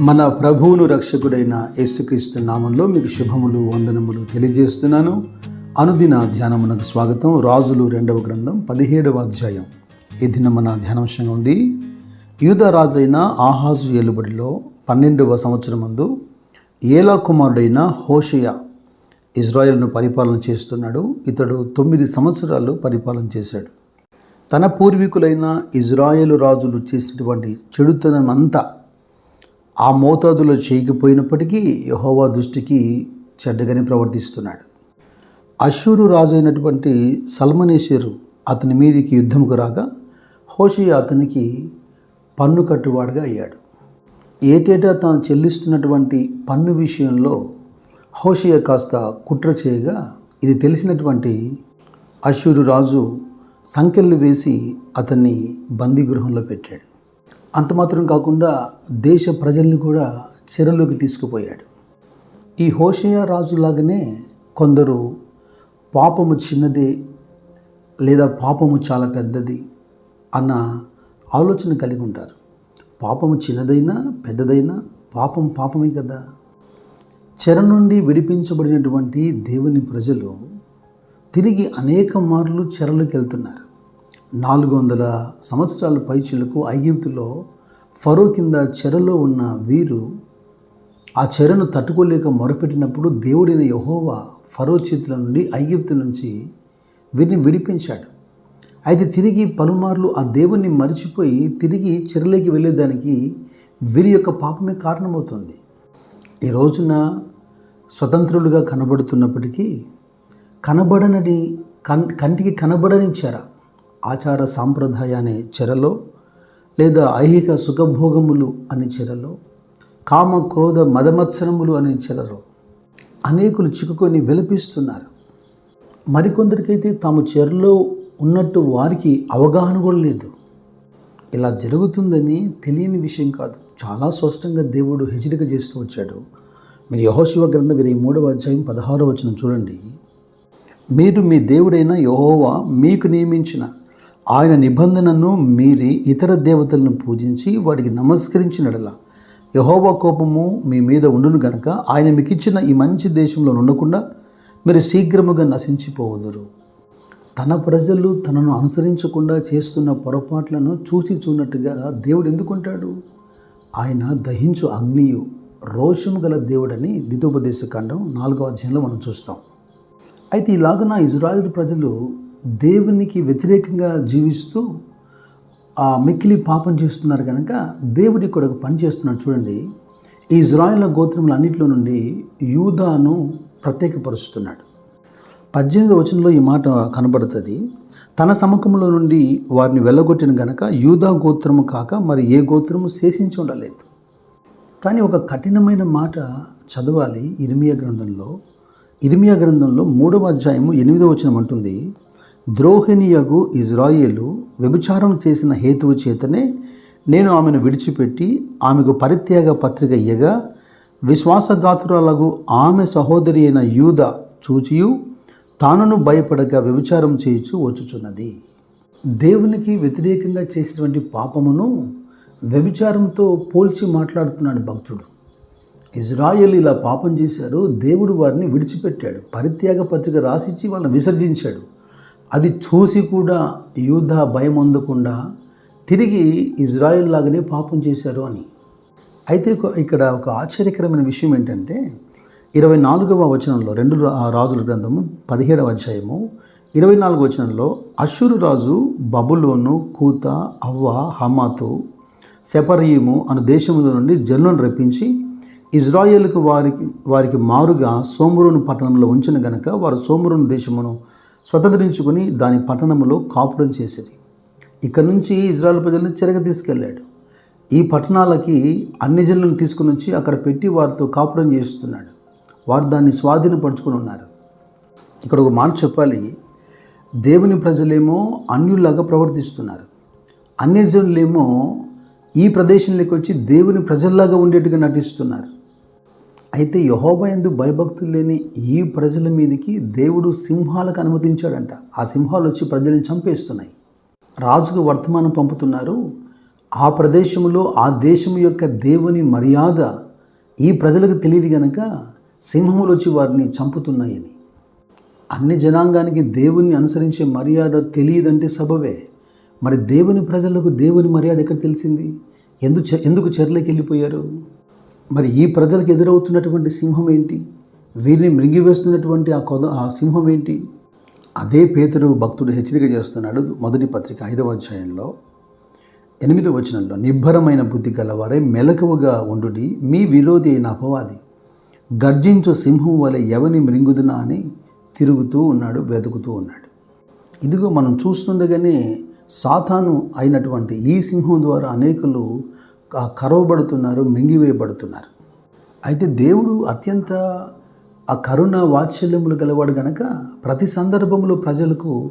మన ప్రభువును రక్షకుడైన యేసుక్రీస్తు నామంలో మీకు శుభములు వందనములు తెలియజేస్తున్నాను. అనుదిన ధ్యానమునకు స్వాగతం. రాజులు రెండవ గ్రంథం పదిహేడవ అధ్యాయం. ఈ దిన మన ధ్యానాంశంగా ఉంది. యూదరాజైన ఆహాజు ఏలుబడిలో పన్నెండవ సంవత్సరం మందు ఏలా కుమారుడైన హోషయ ఇజ్రాయెల్ను పరిపాలన చేస్తున్నాడు. ఇతడు తొమ్మిది సంవత్సరాలు పరిపాలన చేశాడు. తన పూర్వీకులైన ఇజ్రాయేలు రాజులు చేసినటువంటి చెడుతనం అంతా ఆ మోతాదులో చేయకపోయినప్పటికీ యహోవా దృష్టికి చెడ్డగానే ప్రవర్తిస్తున్నాడు. అశూరు రాజు అయినటువంటి సల్మనేశ్వరు అతని మీదికి యుద్ధముకు రాగా హోషియ అతనికి పన్ను కట్టువాడుగా అయ్యాడు. ఏటేటా తాను చెల్లిస్తున్నటువంటి పన్ను విషయంలో హోషియ కాస్త కుట్ర చేయగా ఇది తెలిసినటువంటి అశూరు రాజు సంకెళ్ళు వేసి అతన్ని బందీగృహంలో పెట్టాడు. అంత మాత్రం కాకుండా దేశ ప్రజల్ని కూడా చెరలోకి తీసుకుపోయాడు. ఈ హోషయ రాజులాగానే కొందరు పాపము చిన్నదే లేదా పాపము చాలా పెద్దది అన్న ఆలోచన కలిగి ఉంటారు. పాపము చిన్నదైనా పెద్దదైనా పాపం పాపమే కదా. చెర నుండి విడిపించబడినటువంటి దేవుని ప్రజలు తిరిగి అనేక మార్లు చెరలోకి వెళ్తున్నారు. నాలుగు వందల సంవత్సరాల పైచులకు ఐగిప్తులో ఫరో కింద చెరలో ఉన్న వీరు ఆ చెరను తట్టుకోలేక మొరపెట్టినప్పుడు దేవుడైన యహోవా ఫరో చేతుల నుండి ఐగిప్తు నుంచి వీరిని విడిపించాడు. అయితే తిరిగి పలుమార్లు ఆ దేవుణ్ణి మరిచిపోయి తిరిగి చెరలోకి వెళ్ళేదానికి వీరి యొక్క పాపమే కారణమవుతుంది. ఈ రోజున స్వతంత్రులుగా కనబడుతున్నప్పటికీ కనబడనని కన్ కంటికి కనబడని చెర ఆచార సాంప్రదాయ అనే చెరలో లేదా ఐహిక సుఖభోగములు అనే చెరలో కామ క్రోధ మదమత్సరములు అనే చెరలో అనేకులు చిక్కుకొని విలపిస్తున్నారు. మరికొందరికైతే తాము చెరలో ఉన్నట్టు వారికి అవగాహన కూడా లేదు. ఇలా జరుగుతుందని తెలియని విషయం కాదు. చాలా స్పష్టంగా దేవుడు హెచ్చరిక చేస్తూ వచ్చాడు. మీరు యహోశివ గ్రంథం ఇరవై మూడవ అధ్యాయం పదహారవ వచనం చూడండి. మీరు మీ దేవుడైన యహోవా మీకు నియమించిన ఆయన నిబంధనను మీరి ఇతర దేవతలను పూజించి వాటికి నమస్కరించినడల. యహోవా కోపము మీ మీద ఉండును గనక ఆయన మీకు ఇచ్చిన ఈ మంచి దేశంలో ఉండకుండా మీరు శీఘ్రముగా నశించిపోవదురు తన ప్రజలు తనను అనుసరించకుండా చేస్తున్న పొరపాట్లను చూసి చూనట్టుగా దేవుడు ఎందుకుంటాడు? ఆయన దహించు అగ్నియు రోషము గల దేవుడని దితోపదేశ కాండం నాలుగో అధ్యాయంలో మనం చూస్తాం. అయితే ఇలాగున ఇజ్రాయిల్ ప్రజలు దేవునికి వ్యతిరేకంగా జీవిస్తూ ఆ మిక్కిలి పాపం చేస్తున్నారు కనుక దేవుడి ఇక్కడ ఒక పని చేస్తున్నాడు. చూడండి ఈ ఇజ్రాయిల్ గోత్రములు అన్నింటిలో నుండి యూదాను ప్రత్యేకపరుస్తున్నాడు. పద్దెనిమిది వచనంలో ఈ మాట కనబడుతుంది. తన సమకంలో నుండి వారిని వెళ్ళగొట్టిన గనక యూదా గోత్రము కాక మరి ఏ గోత్రము శేషించి ఉండలేదు. కానీ ఒక కఠినమైన మాట చదవాలి. ఇరిమియా గ్రంథంలో ఇరిమియా గ్రంథంలో మూడవ అధ్యాయము ఎనిమిదవ వచనం అంటుంది. ద్రోహిణియగు ఇజ్రాయేలు వ్యభిచారం చేసిన హేతువు చేతనే నేను ఆమెను విడిచిపెట్టి ఆమెకు పరిత్యాగ పత్రిక ఇయ్యగా విశ్వాసఘాతురాలకు ఆమె సహోదరి అయిన యూద చూచియు తానును భయపడగా వ్యభిచారం చేయుచు వచ్చుచున్నది. దేవునికి వ్యతిరేకంగా చేసినటువంటి పాపమును వ్యభిచారంతో పోల్చి మాట్లాడుతున్నాడు భక్తుడు. ఇజ్రాయెల్ ఇలా పాపం చేశారు దేవుడు వారిని విడిచిపెట్టాడు. పరిత్యాగ పత్రిక రాసిచ్చి వాళ్ళని విసర్జించాడు. అది చూసి కూడా యూధ భయం అందకుండా తిరిగి ఇజ్రాయిల్ లాగానే పాపం చేశారు అని. అయితే ఇక్కడ ఒక ఆశ్చర్యకరమైన విషయం ఏంటంటే ఇరవై నాలుగవ వచనంలో రెండు రా- రాజుల గ్రంథము పదిహేడవ అధ్యాయము ఇరవై నాలుగవ వచనంలో అశ్షూరు రాజు బబులోను కూత అవ్వ హమాతు సెపరీము అను దేశముల నుండి జనులను రప్పించి ఇజ్రాయేల్కు వారికి వారికి మారుగా సోమరును పట్టణంలో ఉంచిన గనక వారు సోమరును దేశమును స్వతంత్రించుకొని దాని పట్టణములో కాపురం చేసేది. ఇక్కడ నుంచి ఇజ్రాయల్ ప్రజలను చెరగ తీసుకెళ్ళాడు. ఈ పట్టణాలకి అన్ని జనులను తీసుకుని వచ్చి అక్కడ పెట్టి వారితో కాపురం చేస్తున్నాడు. వారు దాన్ని స్వాధీనపరుచుకొని ఉన్నారు. ఇక్కడ ఒక మాట చెప్పాలి. దేవుని ప్రజలేమో అన్యుల్లాగా ప్రవర్తిస్తున్నారు. అన్యజనులేమో ఈ ప్రదేశంలోకి వచ్చి దేవుని ప్రజల్లాగా ఉండేట్టుగా నటిస్తున్నారు. అయితే యహోబయందు భయభక్తులు లేని ఈ ప్రజల మీదకి దేవుడు సింహాలకు అనుమతించాడంట. ఆ సింహాలు వచ్చి ప్రజల్ని చంపేస్తున్నాయి. రాజుకు వర్తమానం పంపుతున్నారు. ఆ ప్రదేశంలో ఆ దేశం యొక్క దేవుని మర్యాద ఈ ప్రజలకు తెలియదు గనక సింహములు వచ్చి వారిని చంపుతున్నాయని. అన్ని జనాంగానికి దేవుణ్ణి అనుసరించే మర్యాద తెలియదంటే సబవే మరి దేవుని ప్రజలకు దేవుని మర్యాద ఎక్కడ తెలిసింది? ఎందు ఎందుకు చెర్లకి వెళ్ళిపోయారు మరి ఈ ప్రజలకు ఎదురవుతున్నటువంటి సింహం ఏంటి? వీరిని మృంగివేస్తున్నటువంటి ఆ కొద ఆ సింహం ఏంటి? అదే పేతురు భక్తుడు హెచ్చరిక చేస్తున్నాడు మొదటి పత్రిక ఐదవ అధ్యాయంలో. ఎనిమిదవ వచనంలో నిబ్బరమైన బుద్ధి గలవారే మెలకువగా ఉండుడి మీ విరోధి అయిన అపవాది. గర్జించు సింహం వలె ఎవని మృంగుదునా అని తిరుగుతూ ఉన్నాడు వెతుకుతూ ఉన్నాడు. ఇదిగో మనం చూస్తుండగానే సాతాను అయినటువంటి ఈ సింహం ద్వారా అనేకులు కరవబడుతున్నారు మింగివేయబడుతున్నారు. అయితే దేవుడు అత్యంత ఆ కరుణ వాత్సల్యములు గలవాడు గనక ప్రతి సందర్భంలో ప్రజలకు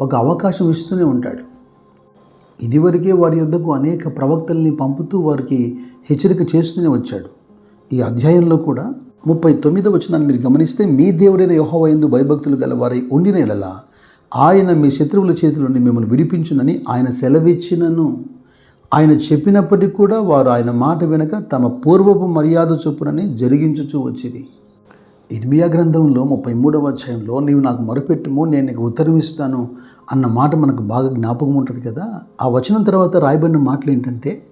ఒక అవకాశం ఇస్తూనే ఉంటాడు. ఇదివరకే వారి యొద్దకు అనేక ప్రవక్తల్ని పంపుతూ వారికి హెచ్చరిక చేస్తూనే వచ్చాడు. ఈ అధ్యాయంలో కూడా ముప్పై తొమ్మిదవ వచనాన్ని మీరు గమనిస్తే మీ దేవుడైన యోహవయందు భయభక్తులు గలవారి ఉండిన ఎడల ఆయన మీ శత్రువుల చేతిలోని మిమ్మల్ని విడిపించునని ఆయన సెలవిచ్చినను. ఆయన చెప్పినప్పటికీ కూడా వారు ఆయన మాట వెనుక తమ పూర్వపు మర్యాద చొప్పునని జరిగించుచూ వచ్చింది ఇర్మియా గ్రంథంలో ముప్పై మూడవ అధ్యాయంలో నీవు నాకు మొరపెట్టుము నేను నీకు ఉత్తరం అన్న మాట మనకు బాగా జ్ఞాపకం ఉంటుంది కదా? ఆ వచనం తర్వాత రాయబడిన మాటలు ఏంటంటే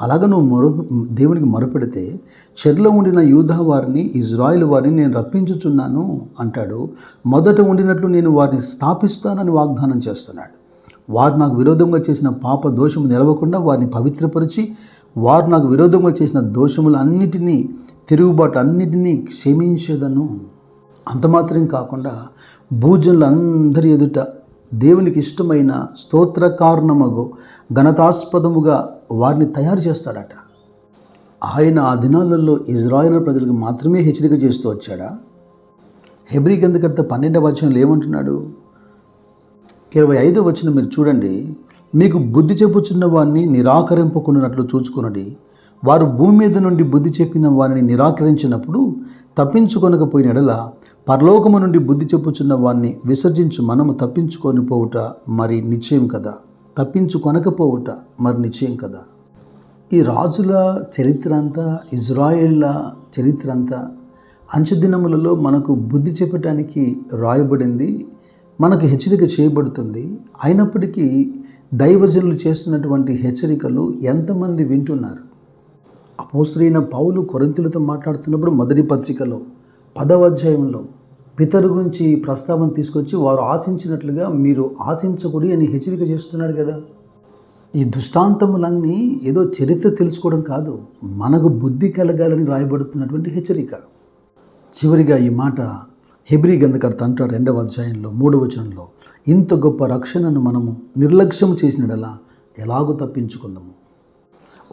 అలాగ నువ్వు మొర దేవునికి మొరపెడితే చెర్లో ఉండిన యూధా వారిని ఇజ్రాయిల్ వారిని నేను రప్పించుచున్నాను అంటాడు. మొదట ఉండినట్లు నేను వారిని స్థాపిస్తానని వాగ్దానం చేస్తున్నాడు. వారు నాకు విరోధంగా చేసిన పాప దోషము నిలవకుండా వారిని పవిత్రపరిచి వారు నాకు విరోధంగా చేసిన దోషములు అన్నిటినీ తిరుగుబాటు అన్నిటినీ క్షమించదను. అంతమాత్రం కాకుండా కాకుండా భూజనులందరి ఎదుట దేవునికి ఇష్టమైన స్తోత్ర కారణమగు ఘనతాస్పదముగా వారిని తయారు చేస్తాడట. ఆయన ఆ దినాలలో ఇజ్రాయెల్ ప్రజలకు మాత్రమే హెచ్చరిక చేస్తూ వచ్చాడా? హెబ్రి గంధకర్త పన్నెండవ వచనంలో ఏమంటున్నాడు? ఇరవై ఐదు వచ్చిన మీరు చూడండి మీకు బుద్ధి చెప్పుచున్న వారిని నిరాకరింపకున్నట్లు చూచుకున్నది వారు భూమి మీద నుండి బుద్ధి చెప్పిన వారిని నిరాకరించినప్పుడు తప్పించుకొనకపోయిన ఎడల పరలోకము నుండి బుద్ధి చెప్పుచున్న వారిని విసర్జించు మనము తప్పించుకొని పోవుట మరి నిశ్చయం కదా? తప్పించుకొనకపోవుట మరి నిశ్చయం కదా? ఈ రాజుల చరిత్ర అంతా ఇజ్రాయేళ్ళ చరిత్ర అంతా అంచెదినములలో మనకు బుద్ధి చెప్పటానికి రాయబడింది మనకు హెచ్చరిక చేయబడుతుంది. అయినప్పటికీ దైవజనులు చేస్తున్నటువంటి హెచ్చరికలు ఎంతమంది వింటున్నారు? అపోస్త్రైన పౌలు కొరింతులతో మాట్లాడుతున్నప్పుడు మొదటి పత్రికలో పదవ అధ్యాయంలో పితరు గురించి ప్రస్తావన తీసుకొచ్చి వారు ఆశించినట్లుగా మీరు ఆశించకూడి అని హెచ్చరిక చేస్తున్నాడు కదా. ఈ దృష్టాంతములన్నీ ఏదో చరిత్ర తెలుసుకోవడం కాదు మనకు బుద్ధి కలగాలని రాయబడుతున్నటువంటి హెచ్చరిక. చివరిగా ఈ మాట హెబ్రీ గంధకర్త అంటాడు రెండవ అధ్యాయంలో మూడవ వచనంలో ఇంత గొప్ప రక్షణను మనము నిర్లక్ష్యం చేసినడలా ఎలాగో తప్పించుకుందాము?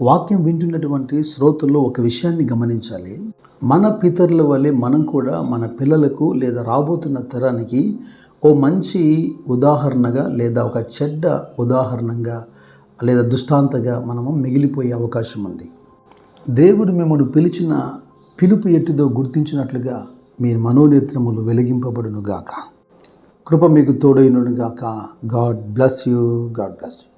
వాక్యం వింటున్నటువంటి శ్రోతల్లో ఒక విషయాన్ని గమనించాలి. మన పితరుల వల్లే మనం కూడా మన పిల్లలకు లేదా రాబోతున్న తరానికి ఓ మంచి ఉదాహరణగా లేదా ఒక చెడ్డ ఉదాహరణగా లేదా దృష్టాంతగా మనము మిగిలిపోయే అవకాశం ఉంది. దేవుడు మిమ్మల్ని పిలిచిన పిలుపు ఎట్టిదో గుర్తించినట్లుగా మీ మనోనేత్రములు వెలిగింపబడును గాక కృప మీకు తోడైనను గాక God bless you. God bless you.